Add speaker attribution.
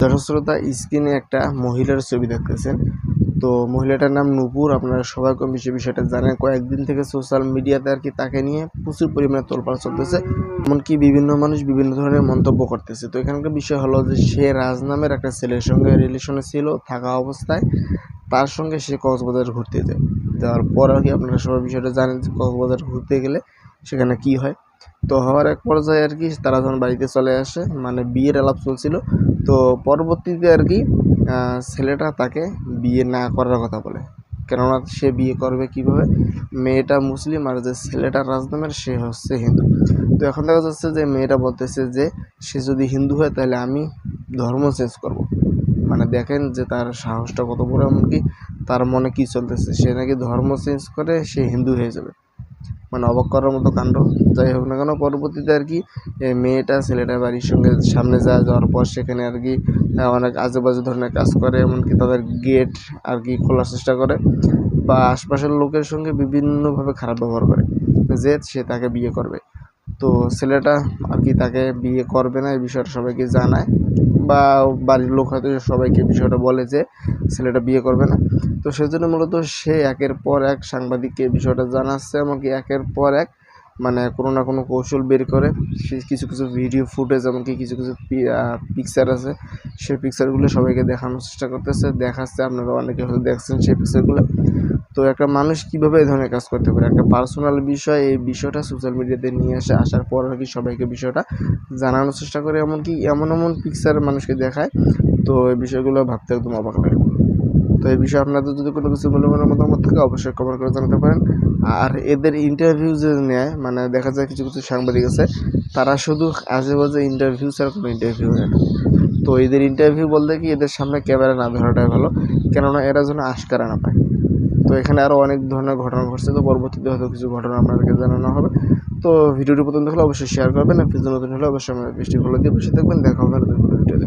Speaker 1: দর্শক স্ক্রিনে একটা মহিলার ছবি দেখতেছেন। তো মহিলাটার নাম নূপুর, আপনারা সবাই কম বেশি বিষয়টা জানেন। কয়েকদিন থেকে সোশ্যাল মিডিয়াতে আর কি তাকে নিয়ে প্রচুর পরিমাণে তোলপাড় চলতেছে, এমনকি বিভিন্ন মানুষ বিভিন্ন ধরনের মন্তব্য করতেছে। তো এখানকার বিষয় হলো যে, সে রাজ নামের একটা ছেলের সঙ্গে রিলেশনে ছিল, থাকা অবস্থায়। তার সঙ্গে সে কক্সবাজার ঘুরতে যায়। যাওয়ার পর আর কি আপনারা সবাই বিষয়টা জানেন যে, কক্সবাজার ঘুরতে গেলে সেখানে কি হয়। তো হওয়ার এক পর্যায়ে আর কি তারা যখন বাড়িতে চলে আসে মানে বিয়ের আলাপ চলছিল, তো পরবর্তীতে আর কি ছেলেটা তাকে বিয়ে না করার কথা বলে। কেননা সে বিয়ে করবে কীভাবে? মেয়েটা মুসলিম আর যে ছেলেটা রাজনামের সে হচ্ছে হিন্দু। তো এখন দেখা যাচ্ছে যে মেয়েটা বলতেছে যে, সে যদি হিন্দু হয় তাহলে আমি ধর্ম চেঞ্জ করব। মানে দেখেন যে তার সাহসটা কত বড়, এমনকি তার মনে কি চলতেছে? সে নাকি ধর্ম চেঞ্জ করে সে হিন্দু হয়ে যাবে। মানে অবাক করার মতো কাণ্ড। যাই হোক না কেন, পরবর্তীতে আর কি মেয়েটা, ছেলেটা, বাড়ির সঙ্গে সামনে যায় যাওয়ার পর সেখানে আর কি অনেক আজেবাজে ধরনের কাজ করে, এমনকি তাদের গেট আর কি খোলার চেষ্টা করে বা আশপাশের লোকের সঙ্গে বিভিন্নভাবে খারাপ ব্যবহার করে। যে সে তাকে বিয়ে করবে। তো ছেলেটা আর কি তাকে বিয়ে করবে না, এই বিষয়টা সবাইকে জানায় বা বাড়ির লোক হয়তো সবাইকে বিষয়টা বলে যে ছেলেটা বিয়ে করবে না। তো সেজন্য মূলত সে একের পর এক সাংবাদিককে বিষয়টা জানাচ্ছে, এমনকি একের পর এক মানে কোনো না কোনো কৌশল বের করে কিছু কিছু ভিডিও ফুটেজ এমনকি কিছু কিছু পিকচার আছে, সেই পিকচারগুলো সবাইকে দেখানোর চেষ্টা করতেছে, দেখাচ্ছে, আপনারা অনেকে হয়তো দেখছেন সেই পিকচারগুলো তো একটা মানুষ কীভাবে এই ধরনের কাজ করতে পারে? একটা পার্সোনাল বিষয়, এই বিষয়টা সোশ্যাল মিডিয়াতে নিয়ে আসে, আসার পর আর কি সবাইকে বিষয়টা জানানোর চেষ্টা করে, এমনকি এমন এমন পিকচার মানুষকে দেখায়, তো এই বিষয়গুলো ভাবতে একদম অবাক লাগে। তো এই বিষয়ে আপনাদের যদি কোনো কিছু মূল্যবানের মতামত থাকে, অবশ্যই কমেন্ট করে জানাতে পারেন। আর এদের ইন্টারভিউ যে নেয় মানে দেখা যায় কিছু কিছু সাংবাদিক আছে, তারা শুধু আজে আজেবাজে ইন্টারভিউ ছাড়া কোনো ইন্টারভিউ নেয় না। তো এদের ইন্টারভিউ বলতে কি, এদের সামনে ক্যামেরা না ধরাটাই ভালো, কেননা এরা যেন আশকারা না পায়। তো এখানে আরও অনেক ধরনের ঘটনা ঘটছে, তো পরবর্তীতে হয়তো কিছু ঘটনা আপনাদেরকে জানানো হবে। তো ভিডিওটি পর্যন্ত হলে অবশ্যই শেয়ার করবেন, আর ফেসবুক নতুন হলে অবশ্যই আমার পেজটি ফলো দিয়ে বসে থাকবেন। দেখা হবে নতুন ভিডিওতে